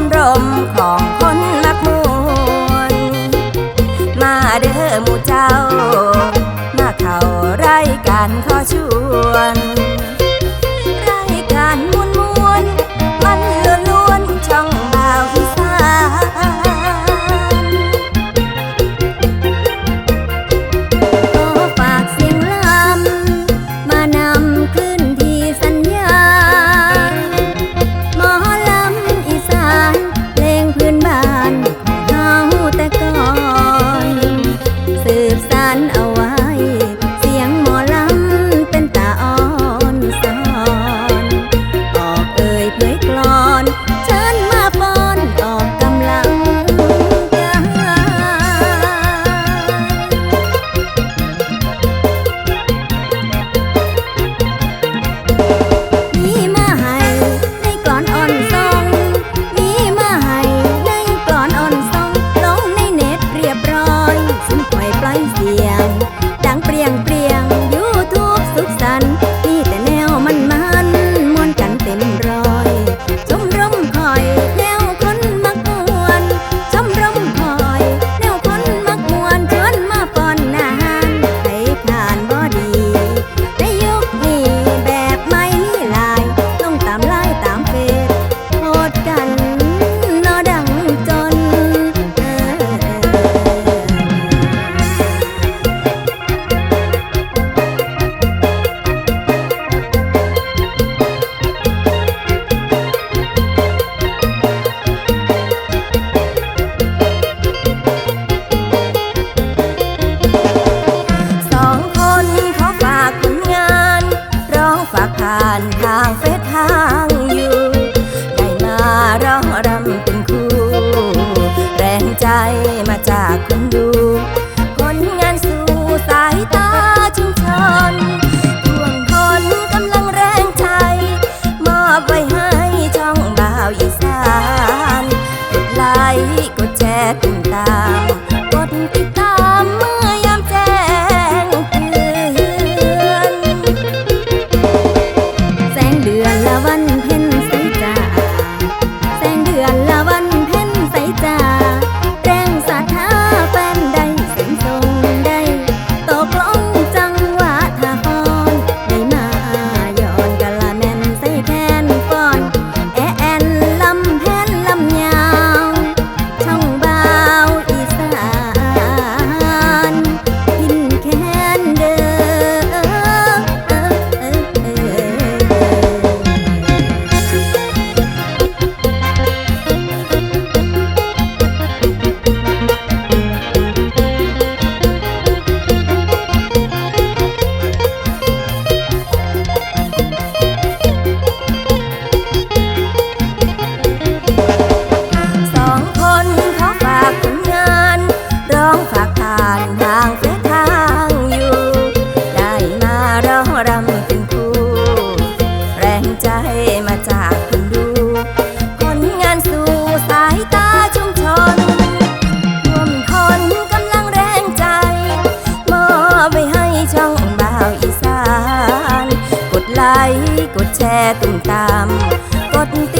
มรมของคนมักมวน มาเด้อหมู่เจ้า มาเข้าไร่กันขอชวน ตา มาจากคนดู ผลงานสู่สายตาชุมชนรวมคนกำลังแรงใจ มอบไปให้ช่องบ่าวอีสาน กดไลค์กดแชร์ตุ่มตาม กดติ